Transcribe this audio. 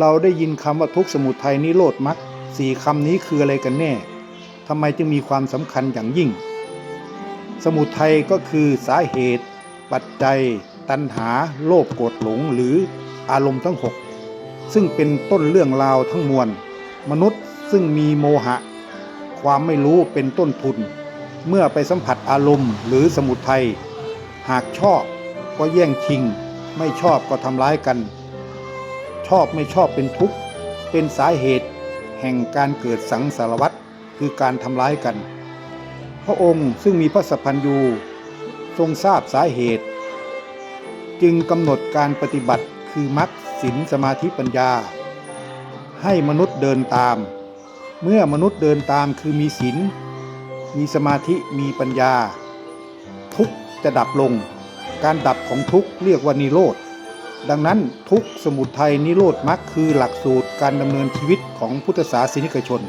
เราได้ยินคำว่าทุกสมุทัยนิโรธมรรคสี่คำนี้คืออะไรกันแน่ทำไมจึงมีความสำคัญอย่างยิ่ง สมุทัยก็คือสาเหตุ ปัจจัย ตัณหา โลภโกรธหลงหรืออารมณ์ทั้งหกซึ่งเป็นต้นเรื่องราวทั้งมวล มนุษย์ซึ่งมีโมหะ ความไม่รู้เป็นต้นทุน เมื่อไปสัมผัสอารมณ์ หรือสมุทัยหากชอบก็แย่งชิง ไม่ชอบก็ทำร้ายกัน ชอบไม่ชอบเป็นทุกข์เป็นสาเหตุแห่งการเกิดสังสารวัฏคือการทำร้ายกัน พระองค์ซึ่งมีพระสัพพัญญูทรงทราบสาเหตุ จึงกำหนดการปฏิบัติคือมรรคศีลสมาธิปัญญา ให้มนุษย์เดินตาม เมื่อมนุษย์เดินตามคือมีศีลมีสมาธิมีปัญญา ทุกข์จะดับลง การดับของทุกข์เรียกว่านิโรธ ดังนั้นทุกสมุทัยนิโรธมรรคคือหลักสูตรการดำเนินชีวิตของพุทธศาสนิกชน